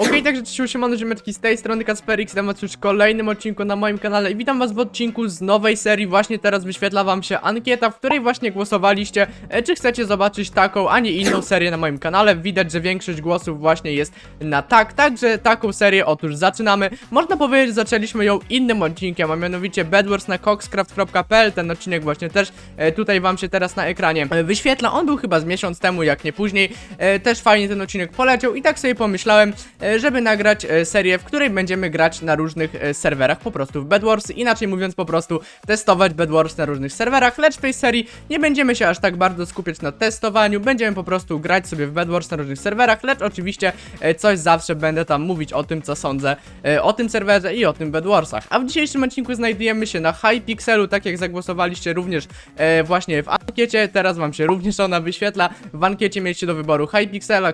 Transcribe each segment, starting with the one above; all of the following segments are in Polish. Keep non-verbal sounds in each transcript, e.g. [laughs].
Okay. Okej, także cześć, siemano, ziomeczki, z tej strony Kasperix, witam was już w kolejnym odcinku na moim kanale i witam was w odcinku z nowej serii, właśnie teraz wyświetla wam się ankieta, w której właśnie głosowaliście, e, czy chcecie zobaczyć taką, a nie inną serię na moim kanale, widać, że większość głosów właśnie jest na tak, także taką serię otóż zaczynamy, można powiedzieć, że zaczęliśmy ją innym odcinkiem, a mianowicie bedwars na coxcraft.pl, ten odcinek właśnie też e, tutaj wam się teraz na ekranie wyświetla, on był chyba z miesiąc temu, jak nie później, e, też fajnie ten odcinek poleciał i tak sobie pomyślałem, e, żeby nagrać e, serię, w której będziemy grać na różnych e, serwerach, po prostu w Bedwars, inaczej mówiąc po prostu testować Bedwars na różnych serwerach, lecz w tej serii nie będziemy się aż tak bardzo skupiać na testowaniu, będziemy po prostu grać sobie w Bedwars na różnych serwerach, lecz oczywiście e, coś zawsze będę tam mówić o tym, co sądzę o tym serwerze i o tym Bedwarsach. A w dzisiejszym odcinku znajdujemy się na Hypixelu, tak jak zagłosowaliście również właśnie w ankiecie, teraz wam się również ona wyświetla. W ankiecie mieliście do wyboru Hypixela,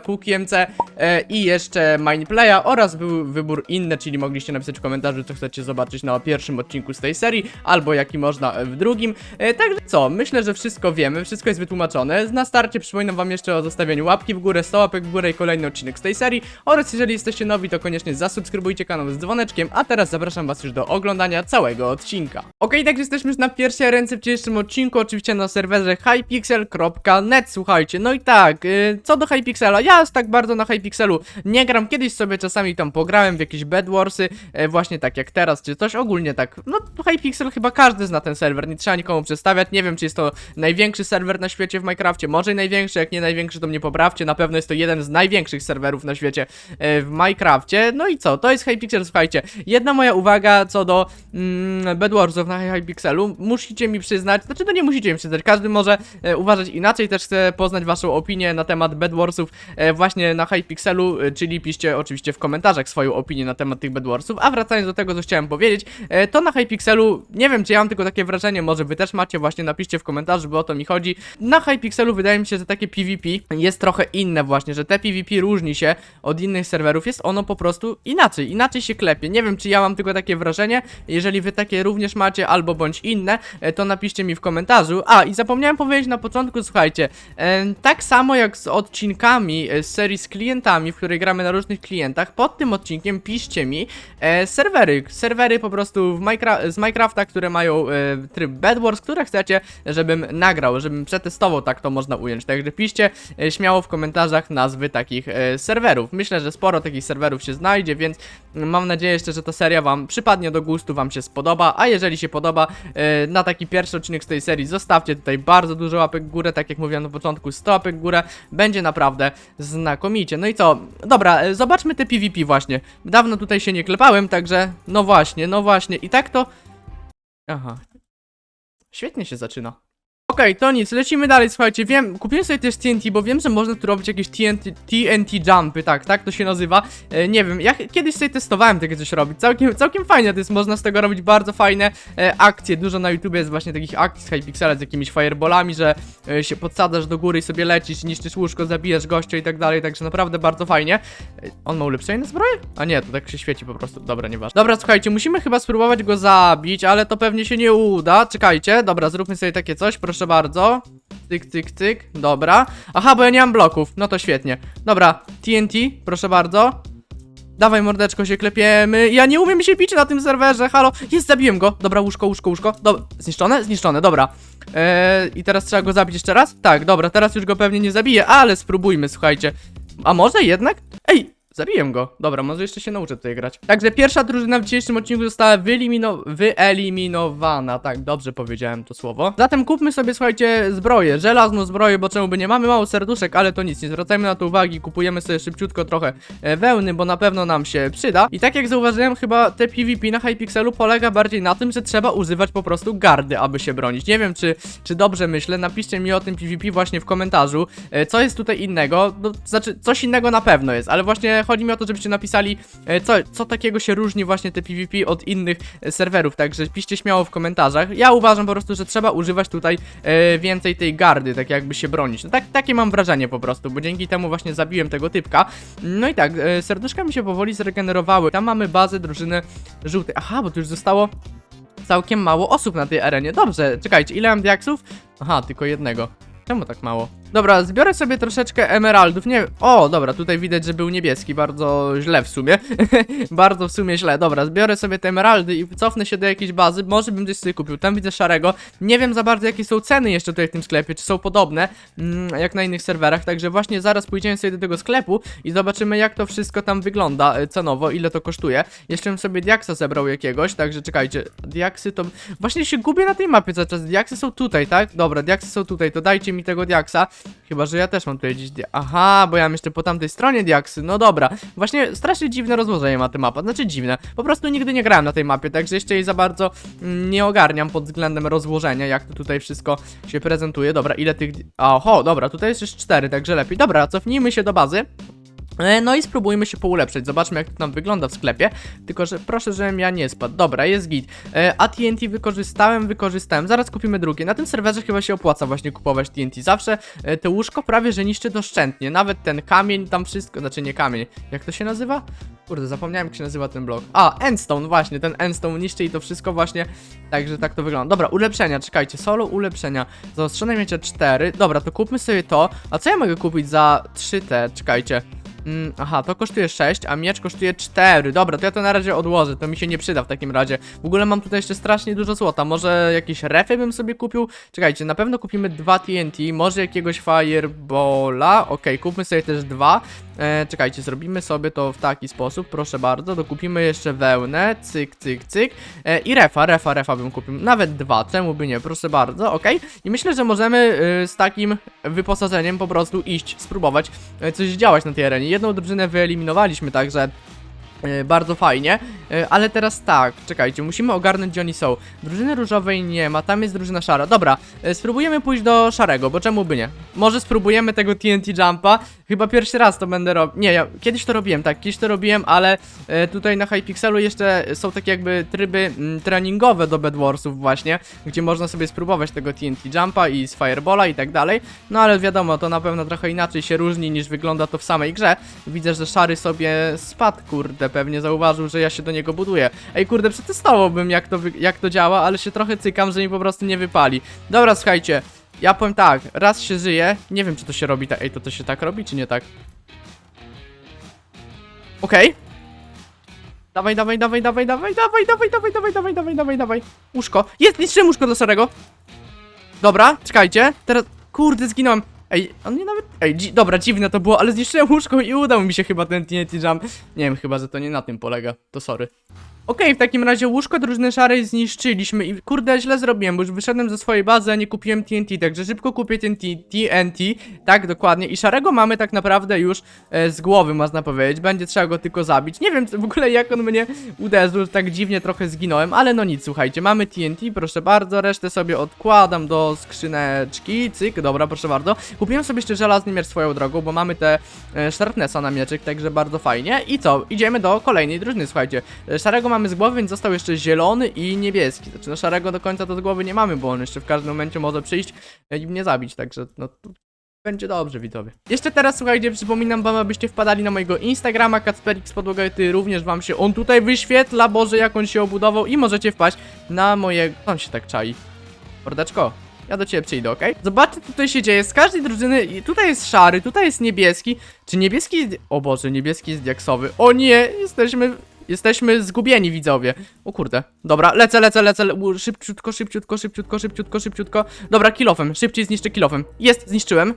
e, i jeszcze Mineplaya oraz był wybór inny, czyli mogliście napisać w komentarzu, co chcecie zobaczyć na pierwszym odcinku z tej serii, albo jaki można e, w drugim. E, także co, myślę, że wszystko wiemy, wszystko jest wytłumaczone. Na starcie przypominam wam jeszcze o zostawieniu łapki w górę, 100 łapek w górę i kolejny odcinek z tej serii oraz jeżeli jesteście nowi, to koniecznie zasubskrybujcie kanał z dzwoneczkiem, a teraz zapraszam was już do oglądania całego odcinka. Okej, także jesteśmy już na pierwszej ręce w dzisiejszym odcinku, oczywiście na serwerze hypixel.net, słuchajcie, no i tak, y, co do Hypixela, ja aż tak bardzo na Hypixelu nie gram, kiedyś sobie czasami tam pograłem w jakieś Bedwarsy, e, właśnie tak jak teraz, czy coś ogólnie tak, no Hypixel chyba każdy zna ten serwer, nie trzeba nikomu przedstawiać, nie wiem czy jest to największy serwer na świecie w Minecrafcie, może i największy, jak nie największy to mnie poprawcie, na pewno jest to jeden z największych serwerów na świecie e, w Minecrafcie, no i co, to jest Hypixel, słuchajcie, jedna moja uwaga co do mm, Bedwarsów na Hypixelu, musicie mi przyznać, znaczy to nie musicie mi przyznać, każdy może e, uważać inaczej, też chcę poznać waszą opinię na temat Bedwarsów e, właśnie na Hypixelu, e, czyli piszcie oczywiście w komentarzach swoją opinię na temat tych Bedwarsów, a wracając do tego, co chciałem powiedzieć, e, to na Hypixelu, nie wiem czy ja mam tylko takie wrażenie, może wy też macie, właśnie napiszcie w komentarzu, bo o to mi chodzi, na Hypixelu wydaje mi się, że takie PvP jest trochę inne właśnie, że te PvP różni się od innych serwerów, jest ono po prostu inaczej, inaczej się klepie, nie wiem czy ja mam tylko takie wrażenie, jeżeli wy takie również macie, albo bądź inne, e, to napiszcie mi w komentarzu, a i zapomniałem powiedzieć na początku, słuchajcie, e, tak samo jak z odcinkami z serii z klientami, w której gramy na różnych klientach, pod tym odcinkiem piszcie mi e, serwery, serwery po prostu z Minecrafta, które mają e, tryb Bedwars, które chcecie, żebym nagrał, żebym przetestował, tak to można ująć. Także piszcie e, śmiało w komentarzach nazwy takich e, serwerów. Myślę, że sporo takich serwerów się znajdzie, więc mam nadzieję jeszcze, że ta seria wam przypadnie do gustu, wam się spodoba, a jeżeli się podoba e, na taki pierwszy odcinek z tej serii, zostawcie tutaj bardzo dużo łapek w górę, tak jak mówiłem na początku, 100 łapek w górę, będzie naprawdę znakomicie. No i co, dobra, e, te PvP właśnie. Dawno tutaj się nie klepałem, także no właśnie, no właśnie i tak to... Aha. Świetnie się zaczyna. Okej, to nic, lecimy dalej, słuchajcie, wiem, kupiłem sobie też TNT, bo wiem, że można tu robić jakieś TNT, TNT jumpy, tak, tak to się nazywa, e, nie wiem, ja kiedyś sobie testowałem takie coś robić, całkiem, całkiem fajne to jest, można z tego robić bardzo fajne e, akcje, dużo na YouTubie jest właśnie takich akcji z Hypixela z jakimiś fireballami, że e, się podsadzasz do góry i sobie lecisz, niszczysz łóżko, zabijesz gościa i tak dalej, także naprawdę bardzo fajnie. E, on ma ulepszenie zbroję? A nie, to tak się świeci po prostu, dobra, nieważne. Dobra, słuchajcie, musimy chyba spróbować go zabić, ale to pewnie się nie uda, czekajcie, dobra, zróbmy sobie takie coś, proszę bardzo. Cyk, cyk, cyk. Dobra. Aha, bo ja nie mam bloków. No to świetnie. Dobra, TNT, proszę bardzo. Dawaj, mordeczko, się klepiemy. Ja nie umiem się bić na tym serwerze, halo. Jest, zabiłem go. Dobra, łóżko, łóżko, łóżko. Zniszczone? Zniszczone, dobra. Eee, I teraz trzeba go zabić jeszcze raz? Tak, dobra, teraz już go pewnie nie zabiję, ale spróbujmy, słuchajcie. A może jednak? Ej, Zabiłem go. Dobra, może jeszcze się nauczę tutaj grać. Także pierwsza drużyna w dzisiejszym odcinku została wyelimino wyeliminowana. Tak, dobrze powiedziałem to słowo. Zatem kupmy sobie, słuchajcie, zbroję. Żelazną zbroję, bo czemu by nie? Mamy mało serduszek, ale to nic. Nie zwracajmy na to uwagi. Kupujemy sobie szybciutko trochę e, wełny, bo na pewno nam się przyda. I tak jak zauważyłem, chyba te PvP na Hypixelu polega bardziej na tym, że trzeba używać po prostu gardy, aby się bronić. Nie wiem, czy, czy dobrze myślę. Napiszcie mi o tym PvP właśnie w komentarzu. E, Co jest tutaj innego? No, znaczy, coś innego na pewno jest, ale właśnie chodzi mi o to, żebyście napisali, e, co, co takiego się różni właśnie te PvP od innych e, serwerów, także piszcie śmiało w komentarzach. Ja uważam po prostu, że trzeba używać tutaj e, więcej tej gardy, tak jakby się bronić. No tak, takie mam wrażenie po prostu, bo dzięki temu właśnie zabiłem tego typka. No i tak, serduszka mi się powoli zregenerowały. Tam mamy bazę drużyny żółtej. Aha, bo tu już zostało całkiem mało osób na tej arenie. Dobrze, czekajcie, ile mam diaksów? Aha, tylko jednego. Czemu tak mało? Dobra, zbiorę sobie troszeczkę emeraldów, nie O, dobra, tutaj widać, że był niebieski, bardzo źle w sumie. [laughs] Bardzo w sumie źle, dobra, zbiorę sobie te emeraldy i cofnę się do jakiejś bazy. Może bym gdzieś sobie kupił, tam widzę szarego. Nie wiem za bardzo jakie są ceny jeszcze tutaj w tym sklepie, czy są podobne mm, Jak na innych serwerach, także właśnie zaraz pójdziemy sobie do tego sklepu I zobaczymy jak to wszystko tam wygląda e, cenowo, ile to kosztuje. Jeszcze bym sobie diaksa zebrał jakiegoś, także czekajcie. Diaksy to... Właśnie się gubię na tej mapie cały czas, diaksy są tutaj, tak? Dobra, diaksy są tutaj, to dajcie mi tego diaksa Chyba, że ja też mam tutaj gdzieś Aha, bo ja jeszcze po tamtej stronie diaksy, no dobra. Właśnie strasznie dziwne rozłożenie ma ta mapa, znaczy dziwne. Po prostu nigdy nie grałem na tej mapie, także jeszcze jej za bardzo mm, nie ogarniam pod względem rozłożenia Jak to tutaj wszystko się prezentuje. Dobra, ile tych... Oho, dobra, tutaj jest już cztery, także lepiej. Dobra, cofnijmy się do bazy No i spróbujmy się poulepszyć. Zobaczmy, jak to tam wygląda w sklepie. Tylko, że proszę, żebym ja nie spadł. Dobra, jest git. E, A TNT wykorzystałem, wykorzystałem. Zaraz kupimy drugie. Na tym serwerze chyba się opłaca właśnie kupować TNT. Zawsze e, te łóżko prawie, że niszczy doszczętnie. Nawet ten kamień, tam wszystko. Znaczy nie kamień. Jak to się nazywa? Kurde, zapomniałem, jak się nazywa ten blok. A, Endstone, właśnie. Ten Endstone niszczy i to wszystko właśnie. Także tak to wygląda. Dobra, ulepszenia, czekajcie. Solo ulepszenia. Zaostrzone miecie 4. Dobra, to kupmy sobie to. A co ja mogę kupić za 3T? Czekajcie. Mm, aha, to kosztuje 6, a miecz kosztuje 4. Dobra, to ja to na razie odłożę, to mi się nie przyda w takim razie. W ogóle mam tutaj jeszcze strasznie dużo złota. Może jakieś refy bym sobie kupił? Czekajcie, na pewno kupimy dwa TNT, może jakiegoś Firebola. Okej, kupmy sobie też dwa. E, czekajcie, zrobimy sobie to w taki sposób, proszę bardzo. Dokupimy jeszcze wełnę, cyk, cyk, cyk. E, I refa, refa, refa bym kupił. Nawet dwa, czemu by nie, proszę bardzo, okej. I myślę, że możemy y, z takim wyposażeniem po prostu iść, spróbować e, coś działać na tej arenie. Jedną drużynę wyeliminowaliśmy, także bardzo fajnie, E, ale teraz tak, czekajcie, musimy ogarnąć gdzie oni są. Drużyny różowej nie ma, tam jest drużyna szara. Dobra, e, spróbujemy pójść do szarego, bo czemu by nie? Może spróbujemy tego TNT Jumpa. Chyba pierwszy raz to będę robił. Nie, ja kiedyś to robiłem, tak, kiedyś to robiłem, ale e, tutaj na Hypixelu jeszcze są takie jakby tryby mm, treningowe do Bedwarsów właśnie, gdzie można sobie spróbować tego TNT Jumpa i z Firebola i tak dalej. No ale wiadomo, to na pewno trochę inaczej się różni niż wygląda to w samej grze. Widzę, że szary sobie spadł, kurde, pewnie zauważył, że ja się do niego buduję. Ej, kurde, przetestowałbym jak to, jak to działa, ale się trochę cykam, że mi po prostu nie wypali. Dobra, słuchajcie, ja powiem tak, raz się żyje, nie wiem czy to się robi tak, ej, to to się tak robi, czy nie tak? Okej. Dawaj, dawaj, dawaj, dawaj, dawaj, dawaj, dawaj, dawaj, dawaj, dawaj, dawaj, dawaj, dawaj. Łóżko. Jest, niszczyłem łóżko do starego. Dobra, czekajcie. Teraz, kurde, zginąłem. Ej, on nie nawet... Ej, dzi dobra, dziwne to było, ale zniszczyłem łóżko i udał mi się chyba ten TNT Jump. Nie wiem, chyba, że to nie na tym polega. To sorry. Okej, w takim razie łóżko drużyny szarej zniszczyliśmy i kurde źle zrobiłem, bo już wyszedłem ze swojej bazy, a nie kupiłem TNT, także szybko kupię TNT, TNT, tak dokładnie. I szarego mamy tak naprawdę już e, z głowy można powiedzieć, będzie trzeba go tylko zabić, nie wiem w ogóle jak on mnie uderzył, tak dziwnie trochę zginąłem, ale no nic, słuchajcie, mamy TNT, proszę bardzo, resztę sobie odkładam do skrzyneczki, cyk, dobra, proszę bardzo, kupiłem sobie jeszcze żelazny miecz swoją drogą, bo mamy te e, Sharpnessa na mieczyk, także bardzo fajnie. I co, idziemy do kolejnej drużyny, słuchajcie, e, szarego mamy z głowy, więc został jeszcze zielony i niebieski. Znaczy, no szarego do końca to z głowy nie mamy, bo on jeszcze w każdym momencie może przyjść e, i mnie zabić, także no będzie dobrze, widzowie. Jeszcze teraz, słuchajcie, przypominam wam, abyście wpadali na mojego Instagrama, Kacperix Podłogajty, również wam się on tutaj wyświetla, Boże, jak on się obudował i możecie wpaść na moje... On się tak czai. Mordeczko, ja do ciebie przyjdę, okej? Zobaczcie, co tutaj się dzieje. Z każdej drużyny, tutaj jest szary, tutaj jest niebieski. Czy niebieski. O Boże, niebieski jest diaksowy. O nie, jesteśmy... Jesteśmy zgubieni, widzowie. O kurde. Dobra, lecę, lecę, lecę. Szybciutko, szybciutko, szybciutko, szybciutko, szybciutko. Dobra, kilofem. Szybciej zniszczę kilofem. Jest, zniszczyłem.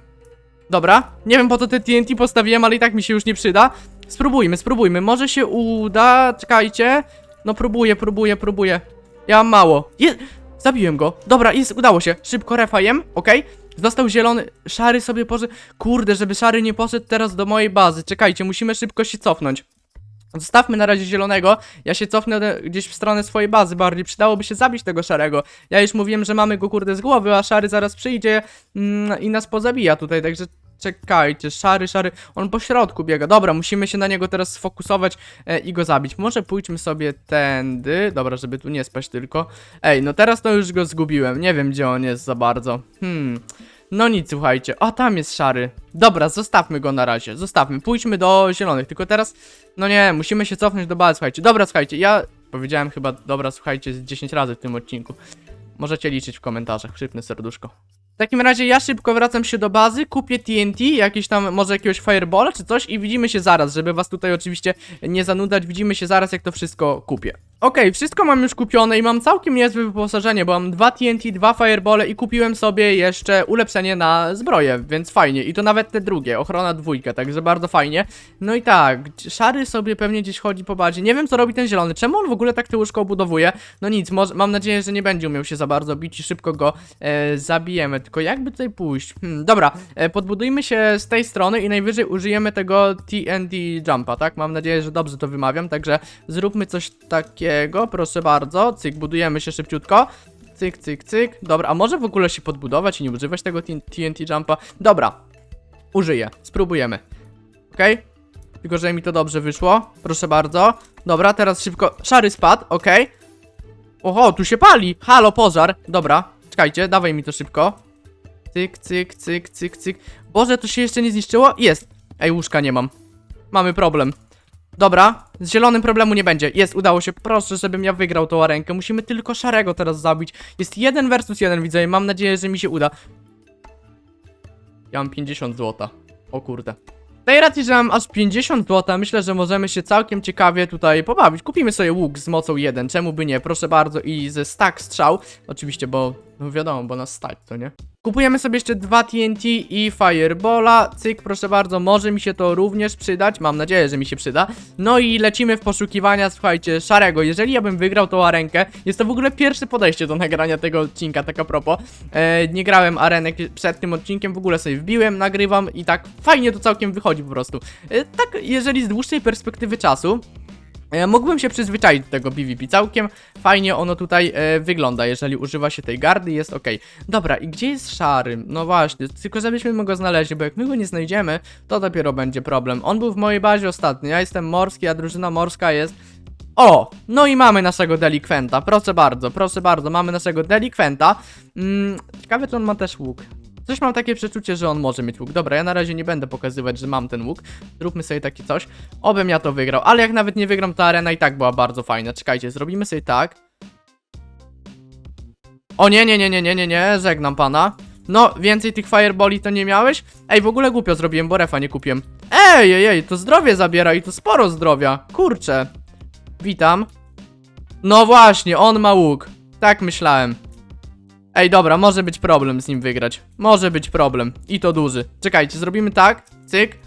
Dobra. Nie wiem po co te TNT postawiłem, ale i tak mi się już nie przyda. Spróbujmy, spróbujmy. Może się uda. Czekajcie. No próbuję, próbuję, próbuję. Ja mam mało. Je Zabiłem go. Dobra, jest, udało się. Szybko refajem, okej. Został zielony. Szary sobie poszedł. Kurde, żeby szary nie poszedł teraz do mojej bazy. Czekajcie, musimy szybko się cofnąć. Zostawmy na razie zielonego. Ja się cofnę gdzieś w stronę swojej bazy bardziej. Przydałoby się zabić tego szarego. Ja już mówiłem, że mamy go kurde z głowy, a szary zaraz przyjdzie mm, i nas pozabija tutaj, także czekajcie. Szary, szary. On po środku biega. Dobra, musimy się na niego teraz sfokusować e, i go zabić. Może pójdźmy sobie tędy. Dobra, żeby tu nie spać tylko. Ej, no teraz to już go zgubiłem. Nie wiem, gdzie on jest za bardzo. Hmm. No nic, słuchajcie. O, tam jest szary. Dobra, zostawmy go na razie. Zostawmy. Pójdźmy do zielonych. Tylko teraz, no nie, musimy się cofnąć do bazy, słuchajcie. Dobra, słuchajcie, ja powiedziałem chyba, dobra, słuchajcie, z 10 razy w tym odcinku. Możecie liczyć w komentarzach. Szybne serduszko. W takim razie ja szybko wracam się do bazy, kupię TNT, jakiś tam, może jakiegoś Firebola czy coś i widzimy się zaraz, żeby was tutaj oczywiście nie zanudzać, widzimy się zaraz jak to wszystko kupię. Okej, wszystko mam już kupione i mam całkiem niezłe wyposażenie, bo mam dwa TNT, dwa Firebole i kupiłem sobie jeszcze ulepszenie na zbroję, więc fajnie. I to nawet te drugie, ochrona dwójka, także bardzo fajnie. No i tak, szary sobie pewnie gdzieś chodzi po bazie. Nie wiem co robi ten zielony, czemu on w ogóle tak te łóżko obudowuje? No nic, może, mam nadzieję, że nie będzie umiał się za bardzo bić i szybko go e, zabijemy. Tylko jakby tutaj pójść? Hmm, dobra, e, podbudujmy się z tej strony i najwyżej użyjemy tego TNT jumpa, tak? Mam nadzieję, że dobrze to wymawiam, także zróbmy coś takiego, proszę bardzo. Cyk, budujemy się szybciutko. Cyk, cyk, cyk. Dobra, a może w ogóle się podbudować i nie używać tego TNT jumpa? Dobra, użyję, spróbujemy. Okej? Tylko, że mi to dobrze wyszło. Proszę bardzo. Dobra, teraz szybko. Szary spadł, okej. Oho, tu się pali. Halo, pożar. Dobra, czekajcie, dawaj mi to szybko. Cyk, cyk, cyk, cyk, cyk. Boże, to się jeszcze nie zniszczyło? Jest. Ej, łóżka nie mam. Mamy problem. Dobra, z zielonym problemu nie będzie. Jest, udało się. Proszę, żebym ja wygrał tą arenkę. Musimy tylko szarego teraz zabić. Jest jeden versus jeden, widzę. i Mam nadzieję, że mi się uda. Ja mam 50 złota. O kurde. Tej racji, że mam aż 50 złota, myślę, że możemy się całkiem ciekawie tutaj pobawić. Kupimy sobie łuk z mocą 1, czemu by nie, proszę bardzo, i ze stack strzał. Oczywiście, bo, no wiadomo, bo nas stać, to nie? Kupujemy sobie jeszcze dwa TNT i Firebola. Cyk, proszę bardzo, może mi się to również przydać. Mam nadzieję, że mi się przyda. No i lecimy w poszukiwania, słuchajcie, szarego. Jeżeli ja bym wygrał tą arenkę, jest to w ogóle pierwsze podejście do nagrania tego odcinka, tak a propos. E, nie grałem arenek przed tym odcinkiem, w ogóle sobie wbiłem, nagrywam i tak fajnie to całkiem wychodzi po prostu. E, tak, jeżeli z dłuższej perspektywy czasu, Mógłbym się przyzwyczaić do tego PvP. Całkiem fajnie ono tutaj e, wygląda, jeżeli używa się tej gardy, jest ok. Dobra, i gdzie jest szary? No właśnie, tylko żebyśmy go znaleźli, bo jak my go nie znajdziemy, to dopiero będzie problem. On był w mojej bazie ostatnio, ja jestem morski, a drużyna morska jest... O! No i mamy naszego delikwenta, proszę bardzo, proszę bardzo, mamy naszego delikwenta. Mm, ciekawe, czy on ma też łuk. Coś mam takie przeczucie, że on może mieć łuk. Dobra, ja na razie nie będę pokazywać, że mam ten łuk. Zróbmy sobie takie coś. Obym ja to wygrał, ale jak nawet nie wygram, to arena i tak była bardzo fajna. Czekajcie, zrobimy sobie tak. O nie, nie, nie, nie, nie, nie, nie, żegnam pana. No, więcej tych fireboli to nie miałeś? Ej, w ogóle głupio zrobiłem, bo refa nie kupiłem. Ej, ej, ej, to zdrowie zabiera i to sporo zdrowia. Kurczę. Witam. No właśnie, on ma łuk. Tak myślałem. Ej, dobra, może być problem z nim wygrać. Może być problem. I to duży. Czekajcie, zrobimy tak. Cyk.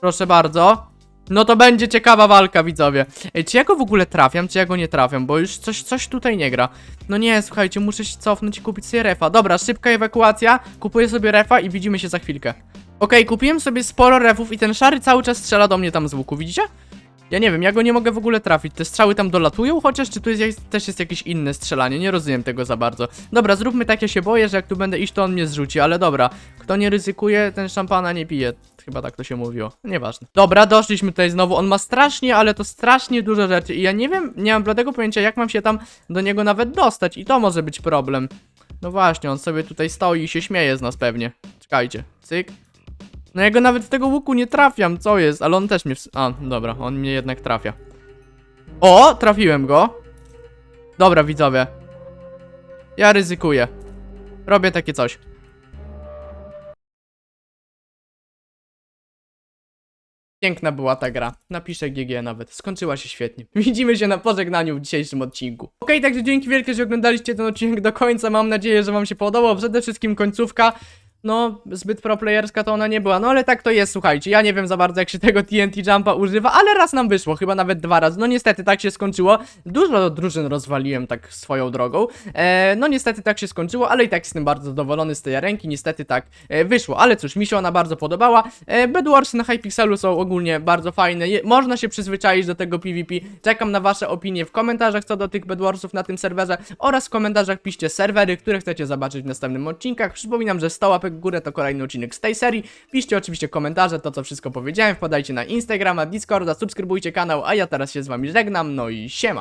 Proszę bardzo. No to będzie ciekawa walka, widzowie. Ej, czy ja go w ogóle trafiam, czy ja go nie trafiam? Bo już coś, coś tutaj nie gra. No nie, słuchajcie, muszę się cofnąć i kupić sobie refa. Dobra, szybka ewakuacja. Kupuję sobie refa i widzimy się za chwilkę. Okej, kupiłem sobie sporo refów i ten szary cały czas strzela do mnie tam z łuku, widzicie? Ja nie wiem, ja go nie mogę w ogóle trafić. Te strzały tam dolatują chociaż, czy tu jest, też jest jakieś inne strzelanie? Nie rozumiem tego za bardzo. Dobra, zróbmy tak, ja się boję, że jak tu będę iść, to on mnie zrzuci, ale dobra. Kto nie ryzykuje, ten szampana nie pije. Chyba tak to się mówiło. Nieważne. Dobra, doszliśmy tutaj znowu. On ma strasznie, ale to strasznie dużo rzeczy. I ja nie wiem, nie mam bladego pojęcia, jak mam się tam do niego nawet dostać. I to może być problem. No właśnie, on sobie tutaj stoi i się śmieje z nas pewnie. Czekajcie. Cyk. No ja go nawet z tego łuku nie trafiam, co jest? Ale on też mnie... A, dobra, on mnie jednak trafia. O, trafiłem go. Dobra, widzowie. Ja ryzykuję. Robię takie coś. Piękna była ta gra. Napiszę GG nawet. Skończyła się świetnie. [laughs] Widzimy się na pożegnaniu w dzisiejszym odcinku. Okej, także dzięki wielkie, że oglądaliście ten odcinek do końca. Mam nadzieję, że wam się podobał. Przede wszystkim końcówka. No, zbyt proplayerska to ona nie była, no ale tak to jest, słuchajcie, ja nie wiem za bardzo jak się tego TNT Jumpa używa, ale raz nam wyszło, chyba nawet dwa razy, no niestety tak się skończyło, dużo drużyn rozwaliłem tak swoją drogą, e, no niestety tak się skończyło, ale i tak jestem bardzo zadowolony z tej ręki, niestety tak e, wyszło, ale cóż, mi się ona bardzo podobała, e, Bedwars na Hypixelu są ogólnie bardzo fajne, Je, można się przyzwyczaić do tego PvP, czekam na wasze opinie w komentarzach co do tych Bedwarsów na tym serwerze oraz w komentarzach piszcie serwery, które chcecie zobaczyć w następnym odcinkach, przypominam, że 100 łapek górę to kolejny odcinek z tej serii, piszcie oczywiście komentarze, to co wszystko powiedziałem, wpadajcie na Instagrama, Discorda, subskrybujcie kanał, a ja teraz się z wami żegnam, no i siema!